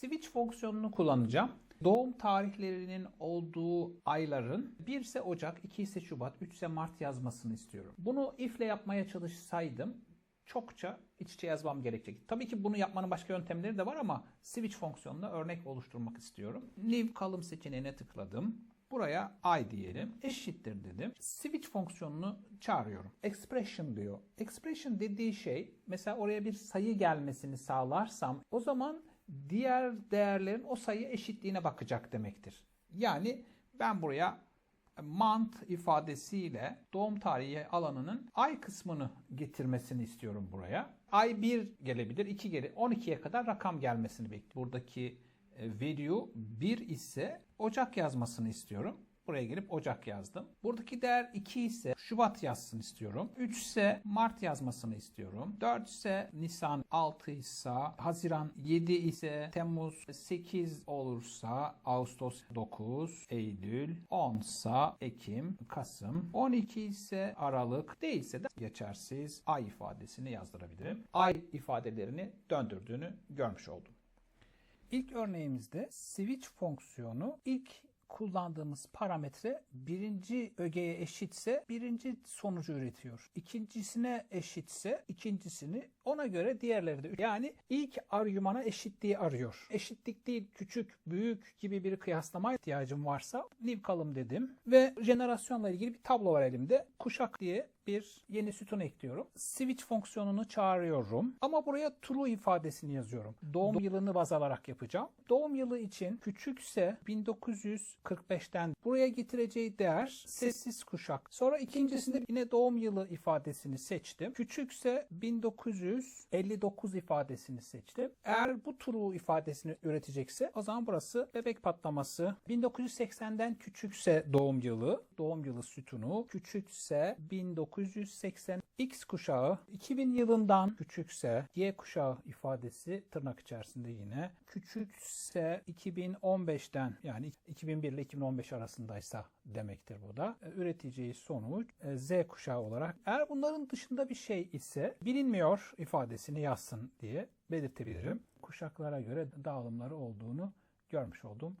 switch fonksiyonunu kullanacağım. Doğum tarihlerinin olduğu ayların 1 ise Ocak, 2 ise Şubat, 3 ise Mart yazmasını istiyorum. Bunu if ile yapmaya çalışsaydım çokça iç içe yazmam gerekecek. Tabii ki bunu yapmanın başka yöntemleri de var ama switch fonksiyonuna örnek oluşturmak istiyorum. New column seçeneğine tıkladım. Buraya i diyelim. Eşittir dedim. Switch fonksiyonunu çağırıyorum. Expression diyor. Expression dediği şey mesela oraya bir sayı gelmesini sağlarsam o zaman diğer değerlerin o sayı eşitliğine bakacak demektir. Yani ben buraya month ifadesiyle doğum tarihi alanının ay kısmını getirmesini istiyorum buraya. Ay 1 gelebilir, 2 gelir. 12'ye kadar rakam gelmesini bekliyorum. Buradaki e, value 1 ise Ocak yazmasını istiyorum. Buraya gelip Ocak yazdım. Buradaki değer 2 ise Şubat yazsın istiyorum. 3 ise Mart yazmasını istiyorum. 4 ise Nisan, 6 ise Haziran, 7 ise Temmuz, 8 olursa Ağustos, 9 Eylül, 10 ise Ekim, Kasım, 12 ise Aralık, değilse de geçersiz ay ifadesini yazdırabilirim. Ay ifadelerini döndürdüğünü görmüş oldum. İlk örneğimizde switch fonksiyonu ilk kullandığımız parametre birinci ögeye eşitse birinci sonucu üretiyor. İkincisine eşitse ikincisini ona göre diğerleri de yani ilk argümana eşitliği arıyor. Eşitlik değil küçük büyük gibi bir kıyaslama ihtiyacım varsa new column dedim ve jenerasyonla ilgili bir tablo var elimde. Kuşak diye bir yeni sütun ekliyorum. Switch fonksiyonunu çağırıyorum. Ama buraya true ifadesini yazıyorum. Doğum yılını baz alarak yapacağım. Doğum yılı için küçükse 1945'ten buraya getireceği değer sessiz kuşak. Sonra ikincisinde yine doğum yılı ifadesini seçtim. Küçükse 1959 ifadesini seçtim. Eğer bu true ifadesini üretecekse o zaman burası bebek patlaması. 1980'den küçükse doğum yılı, doğum yılı sütunu. Küçükse 1980 X kuşağı 2000 yılından küçükse Y kuşağı ifadesi tırnak içerisinde yine küçükse 2015'ten yani 2001 ile 2015 arasındaysa demektir bu da. E, Üreteceği sonuç e, Z kuşağı olarak. Eğer bunların dışında bir şey ise bilinmiyor ifadesini yazsın diye belirtebilirim. Kuşaklara göre dağılımları olduğunu görmüş oldum.